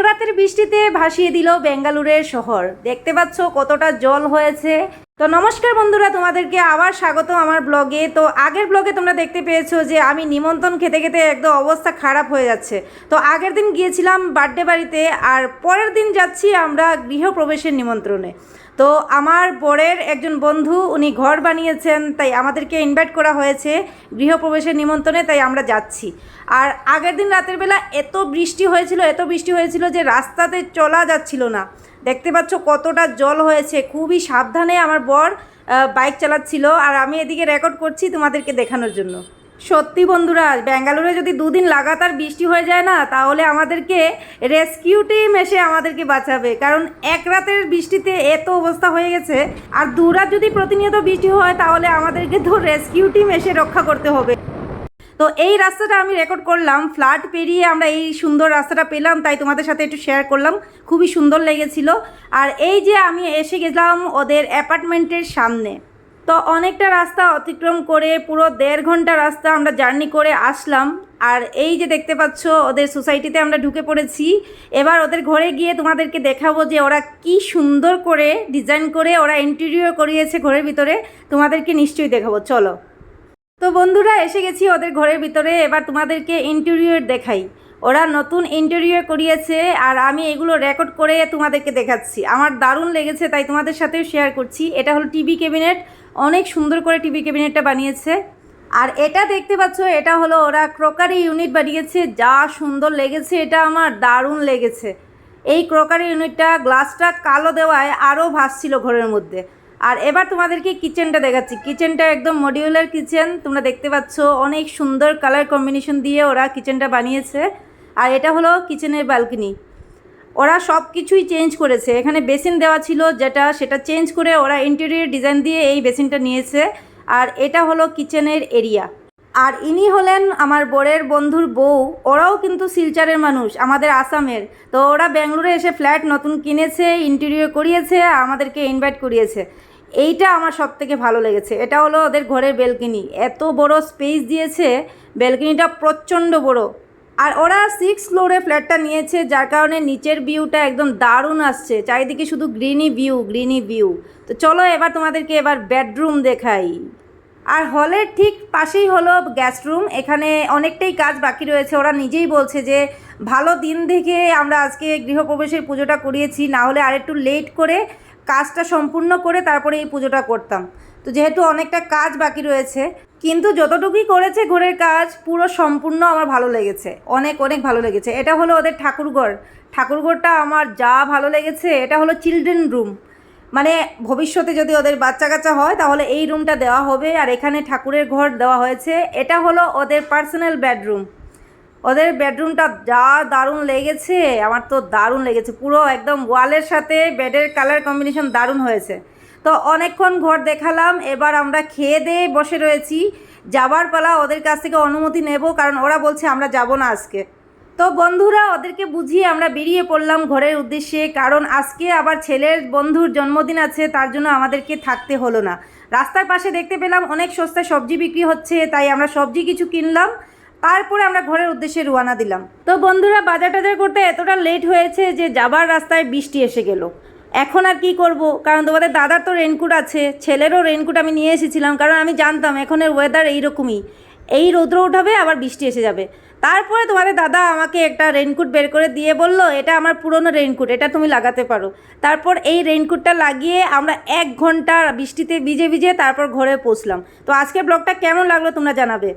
sacra রাতের বৃষ্টিতে ভাসিয়ে দিল বেঙ্গালুরের শহর। দেখতে পাচ্ছ কতটা জল হয়েছে। তো নমস্কার বন্ধুরা, তোমাদেরকে আবার স্বাগত আমার ব্লগে। তো আগের ব্লগে তোমরা দেখতে পেয়েছ যে আমি নিমন্ত্রণ খেতে খেতে একদম অবস্থা খারাপ হয়ে যাচ্ছে। তো আগের দিন গিয়েছিলাম বার্থডে বাড়িতে আর পরের দিন যাচ্ছি আমরা গৃহপ্রবেশের নিমন্ত্রণে। তো আমার বরের একজন বন্ধু, উনি ঘর বানিয়েছেন, তাই আমাদেরকে ইনভাইট করা হয়েছে গৃহপ্রবেশের নিমন্ত্রণে, তাই আমরা যাচ্ছি। আর আগের দিন রাতের বেলা এত বৃষ্টি হয়েছিল, এত বৃষ্টি হয়েছিল যে রাস্তাতে চলা যাচ্ছিল না। দেখতে পাচ্ছ কতটা জল হয়েছে। খুবই সাবধানে আমার বর বাইক চালাচ্ছিল। আর আমি এদিকে রেকর্ড করছি তোমাদেরকে দেখানোর জন্য। সত্যি বন্ধুরা, ব্যাঙ্গালোরে যদি দুদিন লাগাতার বৃষ্টি হয়ে যায় না, তাহলে আমাদেরকে রেস্কিউ টিম এসে আমাদেরকে বাঁচাবে। কারণ এক রাতের বৃষ্টিতে এত অবস্থা হয়ে গেছে। আর দু রাত যদি প্রতিনিয়ত বৃষ্টি হয়, তাহলে আমাদেরকে তো রেস্কিউ টিম এসে রক্ষা করতে হবে। তো এই রাস্তাটা আমি রেকর্ড করলাম। ফ্লাড পেরিয়ে আমরা এই সুন্দর রাস্তাটা পেলাম, তাই তোমাদের সাথে একটু শেয়ার করলাম। খুবই সুন্দর লেগেছিল। আর এই যে আমি এসে গেলাম ওদের অ্যাপার্টমেন্টের সামনে। তো অনেকটা রাস্তা অতিক্রম করে পুরো দেড় ঘণ্টা রাস্তা আমরা জার্নি করে আসলাম। আর এই যে দেখতে পাচ্ছ, ওদের সোসাইটিতে আমরা ঢুকে পড়েছি। এবার ওদের ঘরে গিয়ে তোমাদেরকে দেখাবো যে ওরা কি সুন্দর করে ডিজাইন করে ওরা ইন্টেরিয়র করিয়েছে ঘরের ভিতরে। তোমাদেরকে নিশ্চয়ই দেখাবো। চলো। তো বন্ধুরা, এসে গেছি ওদের ঘরের ভিতরে। এবার তোমাদেরকে ইন্টেরিয়র দেখাই। ওরা নতুন ইন্টেরিয়র করিয়েছে আর আমি এগুলো রেকর্ড করে তোমাদেরকে দেখাচ্ছি। আমার দারুণ লেগেছে, তাই তোমাদের সাথেও শেয়ার করছি। এটা হলো টিভি ক্যাবিনেট অনেক সুন্দর করে টিভি ক্যাবিনেটটা বানিয়েছে। আর এটা দেখতে পাচ্ছ, এটা হলো ওরা ক্রকারি ইউনিট বানিয়েছে। যা সুন্দর লেগেছে, এটা আমার দারুণ লেগেছে। এই ক্রকারি ইউনিটটা গ্লাসটা কালো দেওয়ায় আরও ভাসছিল ঘরের মধ্যে। আর এবার তোমাদেরকে কিচেনটা দেখাচ্ছি। কিচেনটা একদম মডিউলার কিচেন তোমরা দেখতে পাচ্ছ অনেক সুন্দর কালার কম্বিনেশন দিয়ে ওরা কিচেনটা বানিয়েছে। আর এটা হলো কিচেনের ব্যালকনি ওরা সব কিছুই চেঞ্জ করেছে। এখানে বেসিন দেওয়া ছিল যেটা, সেটা চেঞ্জ করে ওরা ইন্টেরিয়র ডিজাইন দিয়ে এই বেসিনটা নিয়েছে। আর এটা হলো কিচেনের এরিয়া আর ইনি হলেন আমার বরের বন্ধুর বউ। ওরাও কিন্তু শিলচরের মানুষ, আমাদের আসামের। তো ওরা ব্যাঙ্গালোরে এসে ফ্ল্যাট নতুন কিনেছে ইন্টেরিয়র করিয়েছে, আমাদেরকে ইনভাইট করিয়েছে। এইটা আমার সব থেকে ভালো লেগেছে। এটা হলো ওদের ঘরের বেলকনি। এত বড় স্পেস দিয়েছে, বেলকনিটা প্রচণ্ড বড়। আর ওরা সিক্স ফ্লোরে ফ্ল্যাটটা নিয়েছে, যার কারণে নিচের ভিউটা একদম দারুণ আসছে। চারিদিকে শুধু গ্রিনি ভিউ গ্রিনি ভিউ তো চলো এবার তোমাদেরকে এবার বেডরুম দেখাই। আর হলের ঠিক পাশেই হলো গ্যাস্ট রুম এখানে অনেকটাই কাজ বাকি রয়েছে। ওরা নিজেই বলছে যে, ভালো দিন দেখে আমরা আজকে গৃহপ্রবেশের পুজোটা করিয়েছি। না হলে আরেকটু লেট করে কাজটা সম্পূর্ণ করে তারপরে এই পুজোটা করতাম। তো যেহেতু অনেকটা কাজ বাকি রয়েছে, কিন্তু যতটুকুই করেছে ঘরের কাজ, পুরো সম্পূর্ণ আমার ভালো লেগেছে। অনেক অনেক ভালো লেগেছে। এটা হলো ওদের ঠাকুরঘর। ঠাকুরঘরটা আমার যা ভালো লেগেছে, এটা হলো চিলড্রেন রুম মানে ভবিষ্যতে যদি ওদের বাচ্চা কাচ্চা হয়, তাহলে এই রুমটা দেওয়া হবে। আর এখানে ঠাকুরের ঘর দেওয়া হয়েছে। এটা হলো ওদের পার্সোনাল বেডরুম ওদের বেডরুমটা যা দারুণ লেগেছে, আমার তো দারুণ লেগেছে। পুরো একদম ওয়ালের সাথে বেডের কালার কম্বিনেশন দারুণ হয়েছে। তো অনেকক্ষণ ঘর দেখালাম, এবার আমরা খেয়ে দিয়ে বসে রয়েছি। যাবার পালা ওদের কাছ থেকে অনুমতি নেব, কারণ ওরা বলছে আমরা যাব না আজকে। তো বন্ধুরা, ওদেরকে বুঝিয়ে আমরা বেরিয়ে পড়লাম ঘরের উদ্দেশ্যে, কারণ আজকে আবার ছেলের বন্ধুর জন্মদিন আছে, তার জন্য আমাদেরকে থাকতে হলো না। রাস্তার পাশে দেখতে পেলাম অনেক সস্তায় সবজি বিক্রি হচ্ছে, তাই আমরা সবজি কিছু কিনলাম। তারপরে আমরা ঘরের উদ্দেশ্যে রওনা দিলাম। তো বন্ধুরা, বাজার টাজার করতে এতটা লেট হয়েছে যে যাবার রাস্তায় বৃষ্টি এসে গেল। এখন আর কি করব? কারণ তোমাদের দাদার তো রেনকোট আছে, ছেলেরও রেনকোট আমি নিয়ে এসেছিলাম, কারণ আমি জানতাম এখনের ওয়েদার এইরকমই। এই রৌদ্র উঠাবে, আবার বৃষ্টি এসে যাবে। তারপরে তোমাদের দাদা আমাকে একটা রেনকোট বের করে দিয়ে বলল, এটা আমার পুরনো রেনকোট এটা তুমি লাগাতে পারো। তারপর এই রেনকোটটা লাগিয়ে আমরা এক ঘণ্টা বৃষ্টিতে ভিজে ভিজে তারপর ঘরে পৌঁছলাম। তো আজকের ব্লগটা কেমন লাগল তোমরা জানাবে?